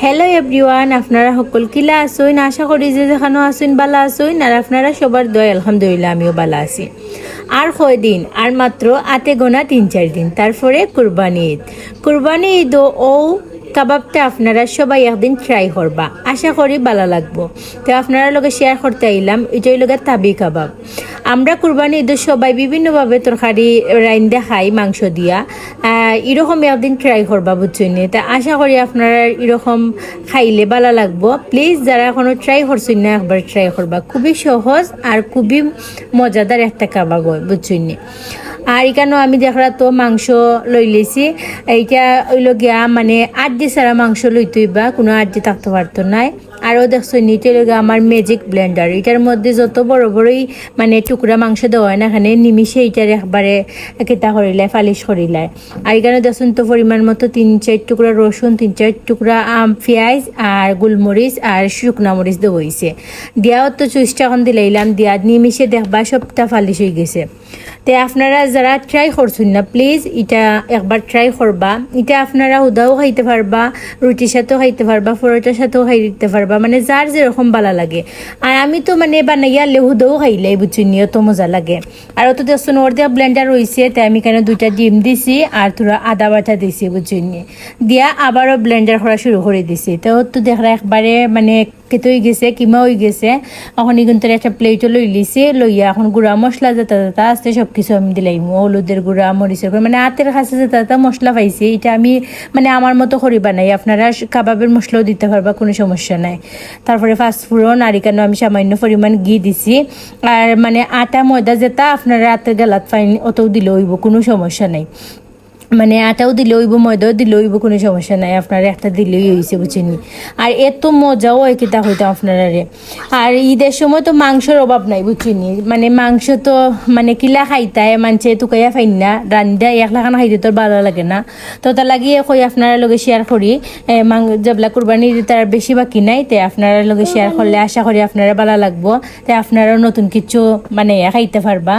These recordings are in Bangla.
হ্যালো এভরিওয়ান আপনারা সকল কিলা আসুন আশা করি যে যেখানেও আসুন বালা আসুন আর আপনারা সবার দয়, আলহামদুলিল্লাহ, আমিও বালা আছি। আর কয়দিন? আর মাত্র আতে গোনা তিন চার দিন। তারপরে কুরবানি ঈদ। কুরবানি ঈদ ও কাবাবটা আপনারা সবাই একদিন ট্রাই করবা। আশা করি ভালো লাগবো। তো আপনারা লগে শেয়ার করতে আইলাম, এটাই লগে তাবি কাবাব। আমরা কুরবানি ঈদের সবাই বিভিন্নভাবে তরকারি রাইন্দা খাই, মাংস দিয়া। এরকম একদিন ট্রাই করবা বুঝছেন তা আশা করি আপনারা এরকম খাইলে ভালো লাগবো। প্লিজ যারা এখনও ট্রাই করছেন না, একবার ট্রাই করবা। খুবই সহজ আর খুবই মজাদার একটা কাবাব বুঝছেন আর এখানেও আমি দেখরা তো মাংস লই লেছি। এইটা ওইল গিয়া মানে আড্ডি ছাড়া মাংস লইতই বা কোনো আড্ডি থাকতে পারতো নাই। আরও দেখছ নিচে লগে আমার ম্যাজিক ব্লেন্ডার এটার মধ্যে যত বড় বড়ই মানে টুকরা মাংস দেওয়া হয় না এখানে নিমিশে এটার একবারে কেতা করিলায় ফালিশ করিলায় আর এখানে দেখুন তো পরিমাণ মতো তিন চার টুকরা রসুন, তিন চার টুকরা আম, পেঁয়াজ আর গোলমরিচ আর শুকনা মরিচ দেওয়া হয়েছে দিয়াও তো চুইসটা এখন দিলাইলাম, দিয়া নিমিশে দেখবা সবটা ফালিশ হয়ে গেছে। তে আপনারা যারা ট্রাই করছেন না প্লিজ এটা একবার ট্রাই করবা। এটা আপনারা উদাও খাইতে পারবা, রুটির সাথেও খাইতে পারবা, পরোটার সাথেও খাইতে পারবা। মানে যার যেরকম ভালো লাগে। আর আমি তো মানে বানাইয়া লেহুদাও খাইলে বুঝছি অত মজা লাগে। আর অত দেখছ ওর দিয়া ব্লেন্ডার রয়েছে তাই আমি কেন দুইটা ডিম দিছি আর থোড়া আদা বাটা দিছি বুঝছি দিয়া আবারও ব্লেন্ডার করা শুরু করে দিছি। তো তো দেখরা একবারে মানে কেতে হয়ে গেছে, কিমা হয়ে গেছে। এখন কিন্তু একটা প্লেটও লই লিছি লইয়া এখন গুঁড়া মশলা যেটা যেটা আছে সব কিছু আমি দিলাম হলুদের গুঁড়া মরিচের গুঁড়া মানে হাতের কাছে যেটা যেটা মশলা পাইছি এটা আমি মানে আমার মতো করি বানাই আপনারা কাবাবের মশলাও দিতে পারবা, কোনো সমস্যা নাই। তারপরে ফাস্টফুডন আর আমি সামান্য পরিমাণ ঘি দিছি। আর মানে আটা ময়দা যেটা আপনারা হাতের গেলাত ফাইন, অতও দিলে হইব, কোনো সমস্যা নাই। মানে আটাও দিলে হইব ময়দাও দিলে হইব কোনো সমস্যা নাই। আপনারা একটা দিলেই হয়েছে বুঝিনি আর এত মজাও হয় কিতা হইতো আপনারা রে আর ঈদের সময় তো মাংসের অভাব নাই বুঝিনি মানে মাংস তো মানে কিলা খাইতায় মানছে তুকাইয়া ফাইন না রান্দা একলা খানা খাইতে তোর ভালো লাগে না। তো তার লাগিয়ে কই আপনারা লগে শেয়ার করি। এ, মাং যেবলা কুরবানি ঈদ তার বেশি বাকি নাই তে আপনারা লগে শেয়ার করলে আশা করি আপনারা ভালো লাগবো। তাই আপনারা নতুন কিছু মানে খাইতে পারবা।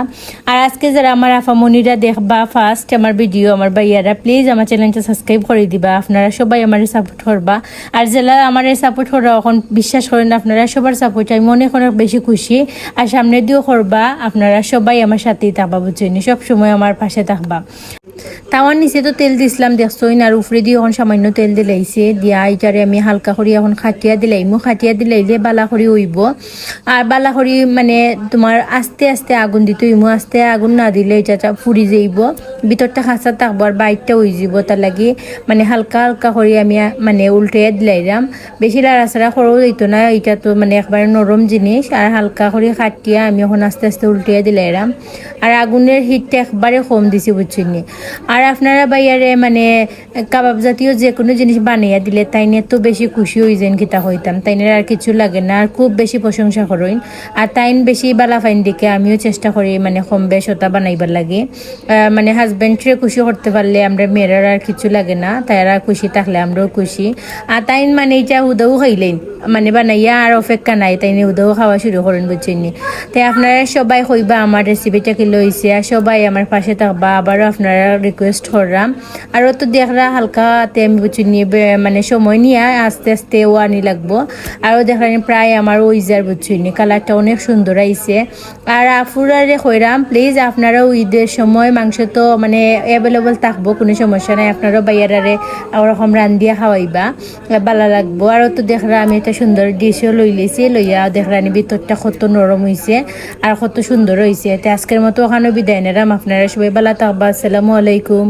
আর আজকে যারা আমার আফামনিরা দেখবা ফার্স্ট আমার ভিডিও আমার ভাইয়ারা প্লিজ আমার চ্যানেলটা সাবস্ক্রাইব করে দিবা। আপনারা সবাই আমার সাপোর্ট করবা। আর যারা আমার সাপোর্ট করা, এখন বিশ্বাস করেন আপনারা সবার সাপোর্ট আমি অনেক অনেক বেশি খুশি। আর সামনে দিয়েও করবা, আপনারা সবাই আমার সাথেই থাকবা, বুঝছেন? সব সময় আমার পাশে থাকবা। তাওয়ার নিচে তো তেল দিছিলাম দেখছইন আর উপরে দিয়ে এখন সামান্য তেল দিলাইছে। দিয়া এটারে আমি হালকা করে, এখন খাটিয়া দিলাইমু খাটিয়া দিলাইলে বালা করে হইব আর বালা করে মানে তোমার আস্তে আস্তে আগুন দিতে হইমু আস্তে আগুন না দিলে এটা ফুরি যাইব। ভিতরটা খাঁচা থাকব আর বাইরটা হয়ে যাব তার লাগি মানে হালকা হালকা করে আমি মানে উল্টে দিলাইলাম বেশি লাড়াচাড়া করেও দিত না এটা তো মানে একবারে নরম জিনিস। আর হালকা করে খাটিয়া আমি এখন আস্তে আস্তে উল্টে দিলাইলাম আর আগুনের হিটটা একবারে কম দিছি বুঝছিনি আর আপনারা বাইয়ারে মানে কাবাব জাতীয় যে কোনো জিনিস বানাইয়া দিলে তাই নিয়ে তো বেশি খুশি হয়ে যান কিতা হইতাম। তাই নিয়ে আর কিছু লাগে না, আর খুব বেশি প্রশংসা করইন আর তাইন বেশি বালা ফাইন দিকে আমিও চেষ্টা করি মানে কম বেশ ওটা বানাইবার লাগে। মানে হাজব্যান্ডরে খুশি করতে পারলে আমরা মেয়েরার আর কিছু লাগে না তাইরা খুশি থাকলে আমরাও খুশি। আর তাইন মানে এটা হুদাও খাইলেন মানে বানাইয়া আর অপেক্ষা নাই তাই হুদাও খাওয়া শুরু করেন বুঝছেন তাই আপনারা সবাই কইবা আমার রেসিপিটা কি লইছে, আর সবাই আমার পাশে থাকবা, আবারও আপনারা রিকোয়েস্ট করলাম আর তো দেখরা হালকাতে আমি বুঝছি নিয়ে মানে সময় নিয়ে আস্তে আস্তে ও আনি লাগবো। আরও দেখলেন প্রায় আমার ওই যার বুঝছি নি, কালারটা অনেক সুন্দর আইছে। আর আফুরারে কইরাম প্লিজ আপনারাও ঈদের সময় মাংস তো মানে অ্যাভেলেবল থাকব, কোনো সমস্যা নাই। আপনারও বাইয়ারারে ওরকম রান্ধিয়া খাওয়াইবা ভালো লাগবো। আর তো দেখরা আমি একটা সুন্দর ডিশও লই লিছি লইয়া দেখরানি ভিতরটা কত নরম হয়েছে আর কত সুন্দর হয়েছে তো আজকের মতো ওখানে বিদায় নিলাম। আপনারা সবাই ভালো থাকবা। আসসালামু আলাইকুম।